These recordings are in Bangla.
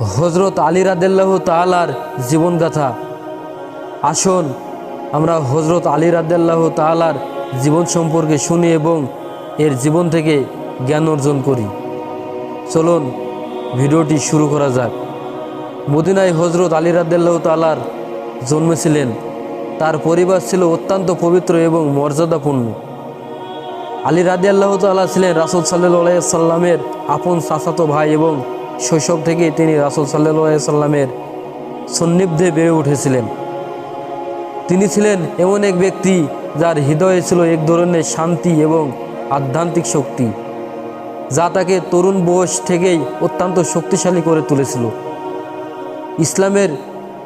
হজরত আলী রাদেল্লাহ তালার জীবনগাথা। আসুন, আমরা হজরত আলী রাদেল্লাহ তালার জীবন সম্পর্কে শুনি এবং এর জীবন থেকে জ্ঞান অর্জন করি। চলুন, ভিডিওটি শুরু করা যাক। মদিনায় হজরত আলী রাদেল্লাহ তালার জন্মেছিলেন তার পরিবার ছিল অত্যন্ত পবিত্র এবং মর্যাদাপূর্ণ। আলী রাদি আল্লাহ তাল্লাহ ছিলেন রাসুল সাল্লাহ সাল্লামের আপন চাচাতো ভাই এবং শৈশব থেকে তিনি রাসুল সাল্লাহ সাল্লামের সন্নিগ্ধে বেড়ে উঠেছিলেন। তিনি ছিলেন এমন এক ব্যক্তি যার হৃদয়ে ছিল এক ধরনের শান্তি এবং আধ্যাত্মিক শক্তি, যা তাকে তরুণ বয়স থেকেই অত্যন্ত শক্তিশালী করে তুলেছিল। ইসলামের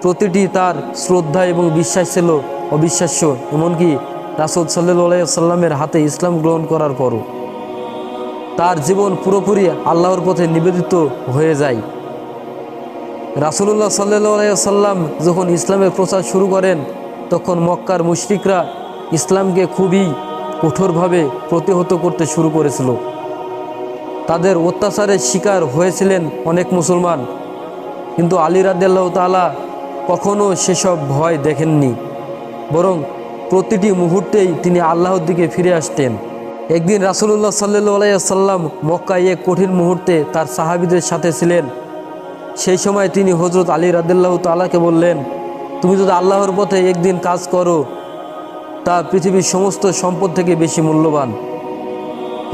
প্রতিটি তার শ্রদ্ধা এবং বিশ্বাস ছিল অবিশ্বাস্য, এমনকি রাসুল সাল্লাহ সাল্লামের হাতে ইসলাম গ্রহণ করার পরও। তার জীবন পুরোপুরি আল্লাহর পথে নিবেদিত হয়ে যায়। রাসুলুল্লাহ সাল্লাহ সাল্লাম যখন ইসলামের প্রচার শুরু করেন, তখন মক্কার মুশরিকরা ইসলামকে খুবই কঠোরভাবে প্রতিহত করতে শুরু করেছিল। তাদের অত্যাচারের শিকার হয়েছিলেন অনেক মুসলমান, কিন্তু আলী রাদ্দাল্লাহ তালা কখনও সেসব ভয় দেখেননি, বরং প্রতিটি মুহূর্তেই তিনি আল্লাহর দিকে ফিরে আসতেন। একদিন রাসুলুল্লাহ সাল্লু সাল্লাম মক্কায় এক কঠিন মুহূর্তে তার সাহাবিদের সাথে ছিলেন। সেই সময় তিনি হজরত আলী রাদিল্লাহ তালাকে বললেন, তুমি যদি আল্লাহর পথে একদিন কাজ করো, তা পৃথিবীর সমস্ত সম্পদ থেকে বেশি মূল্যবান।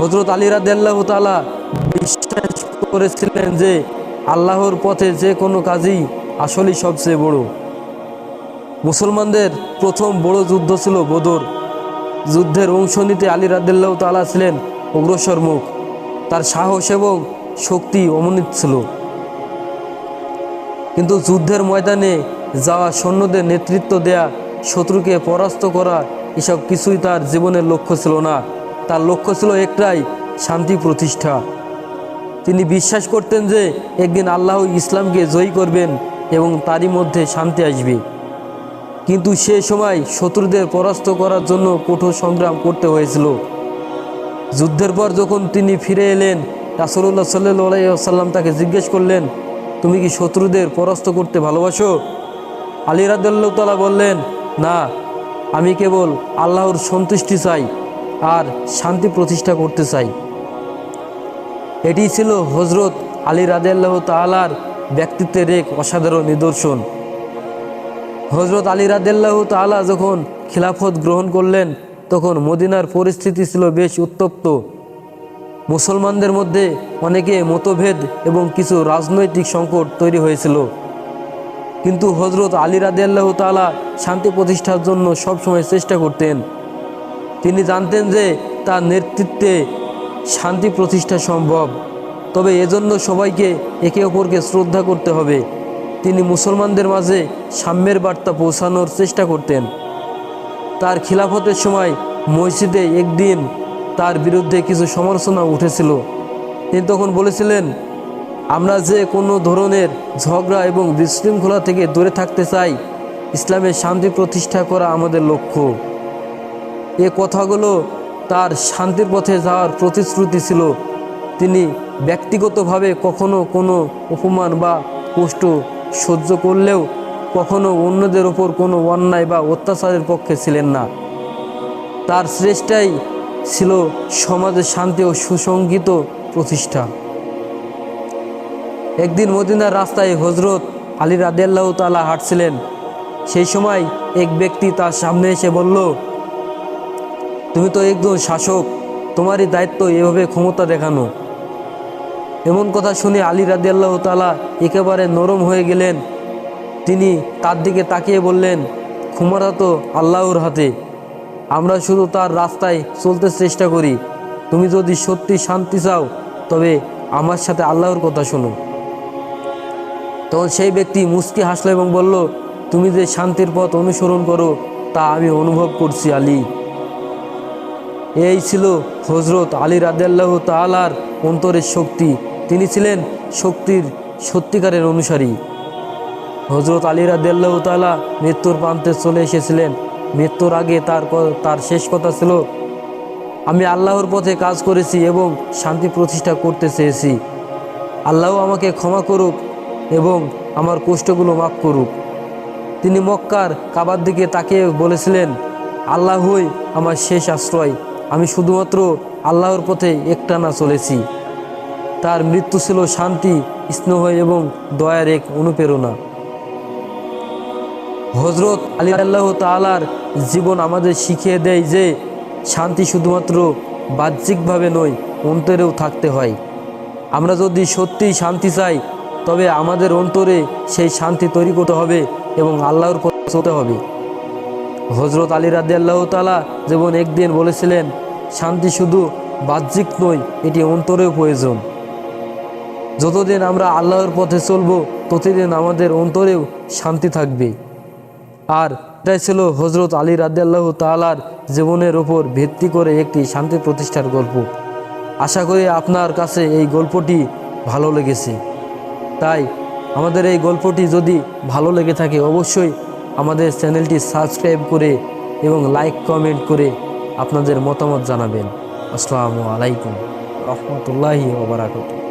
হজরত আলী রাদিল্লাহ তালা বিশ্বাস করেছিলেন যে আল্লাহর পথে যে কোনো কাজই আসলেই সবচেয়ে বড়। মুসলমানদের প্রথম বড় যুদ্ধ ছিল বদর। যুদ্ধের অংশ নিতে আলী রাদিল্লাহ তালা ছিলেন অগ্রসর মুখ। তার সাহস এবং শক্তি অমনিত ছিল। কিন্তু যুদ্ধের ময়দানে যাওয়া সৈন্যদের নেতৃত্ব দেয়া শত্রুকে পরাস্ত করা এসব কিছুই তার জীবনের লক্ষ্য ছিল না। তার লক্ষ্য ছিল একটাই, শান্তি প্রতিষ্ঠা। তিনি বিশ্বাস করতেন যে একদিন আল্লাহ ইসলামকে জয়ী করবেন এবং তারই মধ্যে শান্তি আসবে। কিন্তু সে সময় শত্রুদের পরাস্ত করার জন্য কঠোর সংগ্রাম করতে হয়েছিল। যুদ্ধের পর যখন তিনি ফিরে এলেন রাসুল্লাহ সাল্লাহ সাল্লাম তাকে জিজ্ঞেস করলেন, তুমি কি শত্রুদের পরাস্ত করতে ভালোবাসো? আলী রাদ্দাল্লাহ বললেন, না, আমি কেবল আল্লাহর সন্তুষ্টি চাই আর শান্তি প্রতিষ্ঠা করতে চাই। এটি ছিল হজরত আলী রাদেল্লাহ তালার ব্যক্তিত্বের এক অসাধারণ নিদর্শন। হজরত আলী রাদেল্লাহ তালা যখন খিলাফত গ্রহণ করলেন, তখন মদিনার পরিস্থিতি ছিল বেশ উত্তপ্ত। মুসলমানদের মধ্যে অনেকে মতভেদ এবং কিছু রাজনৈতিক সংকট তৈরি হয়েছিল। কিন্তু হজরত আলী রাদিয়াল্লাহ তালা শান্তি প্রতিষ্ঠার জন্য সবসময় চেষ্টা করতেন। তিনি জানতেন যে তার নেতৃত্বে শান্তি প্রতিষ্ঠা সম্ভব। তবে এজন্য সবাইকে একে অপরকে শ্রদ্ধা করতে হবে। তিনি মুসলমানদের মাঝে সাম্যের বার্তা পৌঁছানোর চেষ্টা করতেন। তার খিলাফতের সময় মসজিদে একদিন তার বিরুদ্ধে কিছু সমালোচনা উঠেছিল। তিনি তখন বলেছিলেন, আমরা যে কোনো ধরনের ঝগড়া এবং বিশৃঙ্খলা থেকে দূরে থাকতে চাই, ইসলামের শান্তি প্রতিষ্ঠা করা আমাদের লক্ষ্য। এ কথাগুলো তার শান্তির পথে যাওয়ার প্রতিশ্রুতি ছিল। তিনি ব্যক্তিগতভাবে কখনো কোনো অপমান বা কষ্ট সহ্য করলেও কখনো অন্যদের ওপর কোনো অন্যায় বা অত্যাচারের পক্ষে ছিলেন না। তার শ্রেষ্ঠাই ছিল সমাজের শান্তি ও সুসংগীত প্রতিষ্ঠা। একদিন মদিনার রাস্তায় হজরত আলী রাদেল্লাহ তালা হাঁটছিলেন। সেই সময় এক ব্যক্তি তার সামনে এসে বলল, তুমি তো একজন শাসক, তোমারই দায়িত্ব এভাবে ক্ষমতা দেখানো। এমন কথা শুনে আলী রাদিয়াল্লাহ তালা একেবারে নরম হয়ে গেলেন। তিনি তার দিকে তাকিয়ে বললেন ক্ষমতা তো আল্লাহর হাতে। আমরা শুধু তার রাস্তায় চলতে চেষ্টা করি। তুমি যদি সত্যি শান্তি চাও, তবে আমার সাথে আল্লাহর কথা শোনো। তখন সেই ব্যক্তি মুস্কি হাসলো এবং বলল, তুমি যে শান্তির পথ অনুসরণ করো, তা আমি অনুভব করছি আলী। এই ছিল হজরত আলী রাদেল্লাহ তালার অন্তরের শক্তি। তিনি ছিলেন শক্তির সত্যিকারের অনুসারী। হজরত আলী রাদেল্লাহ তালা মৃত্যুর প্রান্তে চলে এসেছিলেন। মৃত্যুর আগে তার তার শেষ কথা ছিল, আমি আল্লাহর পথে কাজ করেছি এবং শান্তি প্রতিষ্ঠা করতে চেয়েছি। আল্লাহ আমাকে ক্ষমা করুক এবং আমার কষ্টগুলো মাফ করুক। তিনি মক্কার কাবার দিকে তাকে বলেছিলেন আল্লাহই আমার শেষ আশ্রয়। আমি শুধুমাত্র আল্লাহর পথে একটানা চলেছি। তার মৃত্যু ছিল শান্তি, স্নেহ এবং দয়ার এক অনুপ্রেরণা। হজরত আলী আল্লাহ তালার জীবন আমাদের শিখিয়ে দেয় যে, শান্তি শুধুমাত্র বাহ্যিকভাবে নয়, অন্তরেও থাকতে হয়। আমরা যদি সত্যিই শান্তি চাই, তবে আমাদের অন্তরে সেই শান্তি তৈরি করতে হবে এবং আল্লাহর পথে চলতে হবে। হজরত আলী রাদি আল্লাহ তালা যেমন একদিন বলেছিলেন, শান্তি শুধু বাহ্যিক নয়, এটি অন্তরেও প্রয়োজন। যতদিন আমরা আল্লাহর পথে চলবো, ততদিন আমাদের অন্তরেও শান্তি থাকবে। আর এটাই ছিল হজরত আলী রাদিয়াল্লাহ তালার জীবনের ওপর ভিত্তি করে একটি শান্তি প্রতিষ্ঠার গল্প। আশা করি আপনার কাছে এই গল্পটি ভালো লেগেছে। তাই আমাদের এই গল্পটি যদি ভালো লেগে থাকে, অবশ্যই আমাদের চ্যানেলটি সাবস্ক্রাইব করে এবং লাইক, কমেন্ট করে আপনাদের মতামত জানাবেন। আসসালামু আলাইকুম। রহমতুল্লাহি ওবরাকাতুহ